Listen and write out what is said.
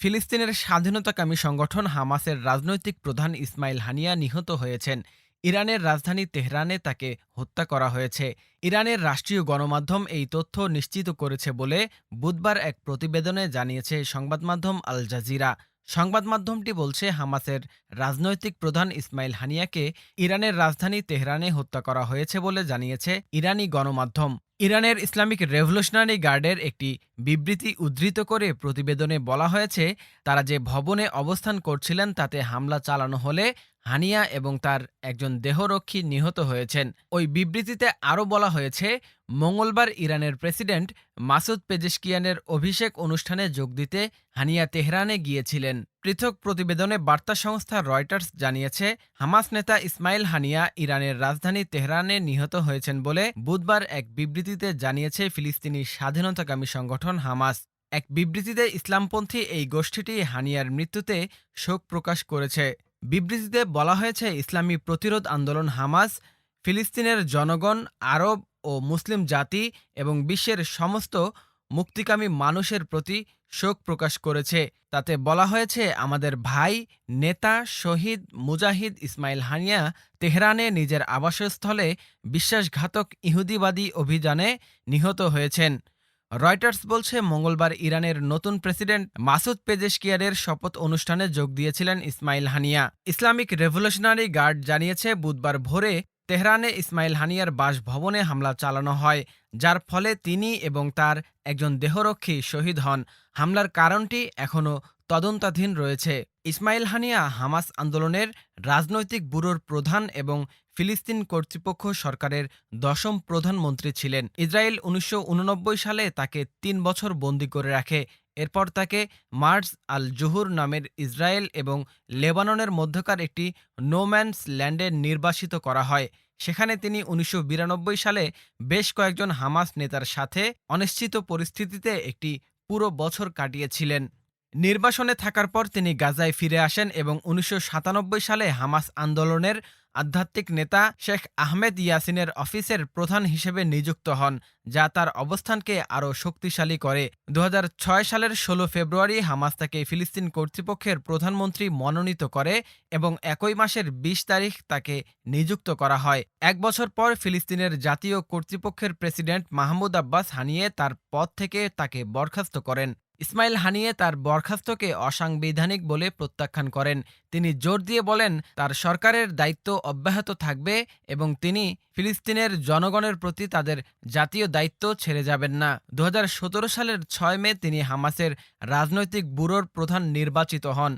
ফিলিস্তিনের স্বাধীনতাকামী সংগঠন হামাসের রাজনৈতিক প্রধান ইসমাইল হানিয়া নিহত হয়েছেন। ইরানের রাজধানী তেহরানে তাকে হত্যা করা হয়েছে। ইরানের রাষ্ট্রীয় গণমাধ্যম এই তথ্য নিশ্চিত করেছে বলে বুধবার এক প্রতিবেদনে জানিয়েছে সংবাদমাধ্যম আল জাজিরা। সংবাদ মাধ্যমটি বলছে, হামাসের রাজনৈতিক প্রধান ইসমাইল হানিয়াকে ইরানের রাজধানী তেহরানে হত্যা করা হয়েছে বলে জানিয়েছে ইরানি গণমাধ্যম। ইরানের ইসলামিক রেভলিউশনারি গার্ডের একটি বিবৃতি উদ্ধৃত করে প্রতিবেদনে বলা হয়েছে, তারা যে ভবনে অবস্থান করছিলেন তাতে হামলা চালানো হলে হানিয়া এবং তার একজন দেহরক্ষী নিহত হয়েছেন। ওই বিবৃতিতে আরও বলা হয়েছে, মঙ্গলবার ইরানের প্রেসিডেন্ট মাসুদ পেজেশকিয়ানের অভিষেক অনুষ্ঠানে যোগ দিতে হানিয়া তেহরানে গিয়েছিলেন। পৃথক প্রতিবেদনে বার্তা সংস্থা রয়টার্স জানিয়েছে, হামাস নেতা ইসমাইল হানিয়া ইরানের রাজধানী তেহরানে নিহত হয়েছেন বলে বুধবার এক বিবৃতিতে জানিয়েছে ফিলিস্তিনি স্বাধীনতাকামী সংগঠন। হামাস এক বিবৃতিতে ইসলামপন্থী এই গোষ্ঠীটি হানিয়ার মৃত্যুতে শোক প্রকাশ করেছে। বিবৃতিতে বলা হয়েছে, ইসলামী প্রতিরোধ আন্দোলন হামাস, ফিলিস্তিনের জনগণ, আরব ও মুসলিম জাতি এবং বিশ্বের সমস্ত মুক্তিকামী মানুষের প্রতি শোক প্রকাশ করেছে। তাতে বলা হয়েছে, আমাদের ভাই নেতা শহীদ মুজাহিদ ইসমাইল হানিয়া তেহরানে নিজের আবাসস্থলে বিশ্বাসঘাতক ইহুদিবাদী অভিযানে নিহত হয়েছেন। রয়টার্স বলছে, মঙ্গলবার ইরানের নতুন প্রেসিডেন্ট মাসুদ পেজেশকিয়ারের শপথ অনুষ্ঠানে যোগ দিয়েছিলেন Ismail Haniyeh. Islamic revolutionary guard জানিয়েছে, বুধবার ভোরে তেহরানে ইসমাইল হানিয়ার বাসভবনে হামলা চালানো হয়, যার ফলে তিনি এবং তার একজন দেহরক্ষী শহীদ হন। হামলার কারণটি এখনও তদন্তাধীন রয়েছে। ইসমাইল হানিয়া হামাস আন্দোলনের রাজনৈতিক ব্যুরোর প্রধান এবং ফিলিস্তিন কর্তৃপক্ষ সরকারের দশম প্রধানমন্ত্রী ছিলেন। ইসরায়েল উনিশশো উননব্বই সালে তাকে তিন বছর বন্দি করে রাখে। এরপর তাকে মার্স আল জুহুর নামের ইসরায়েল এবং লেবাননের মধ্যকার একটি নোম্যান্স ল্যান্ডে নির্বাসিত করা হয়। সেখানে তিনি উনিশশো বিরানব্বই সালে বেশ কয়েকজন হামাস নেতার সাথে অনিশ্চিত পরিস্থিতিতে একটি পুরো বছর কাটিয়েছিলেন। নির্বাসনে থাকার পর তিনি গাজায় ফিরে আসেন এবং উনিশশো সাতানব্বই সালে হামাস আন্দোলনের আধ্যাত্মিক নেতা শেখ আহমেদ ইয়াসিনের অফিসের প্রধান হিসেবে নিযুক্ত হন, যা তার অবস্থানকে আরও শক্তিশালী করে। দু হাজার ছয় সালের ১৬ ফেব্রুয়ারি হামাস তাকে ফিলিস্তিন কর্তৃপক্ষের প্রধানমন্ত্রী মনোনীত করে এবং একই মাসের ২০ তারিখ তাকে নিযুক্ত করা হয়। এক বছর পর ফিলিস্তিনের জাতীয় কর্তৃপক্ষের প্রেসিডেন্ট মাহমুদ আব্বাস হানিয়ে তার পদ থেকে তাকে বরখাস্ত করেন। ইসমাইল হানিয়ে তার বরখাস্তকে অসাংবিধানিক বলে প্রত্যাখ্যান করেন। তিনি জোর দিয়ে বলেন, তার সরকারের দায়িত্ব অব্যাহত থাকবে এবং তিনি ফিলিস্তিনের জনগণের প্রতি তাদের জাতীয় দায়িত্ব ছেড়ে যাবেন না। দু হাজার সতেরো সালের ছয় মে তিনি হামাসের রাজনৈতিক ব্যুরোর প্রধান নির্বাচিত হন।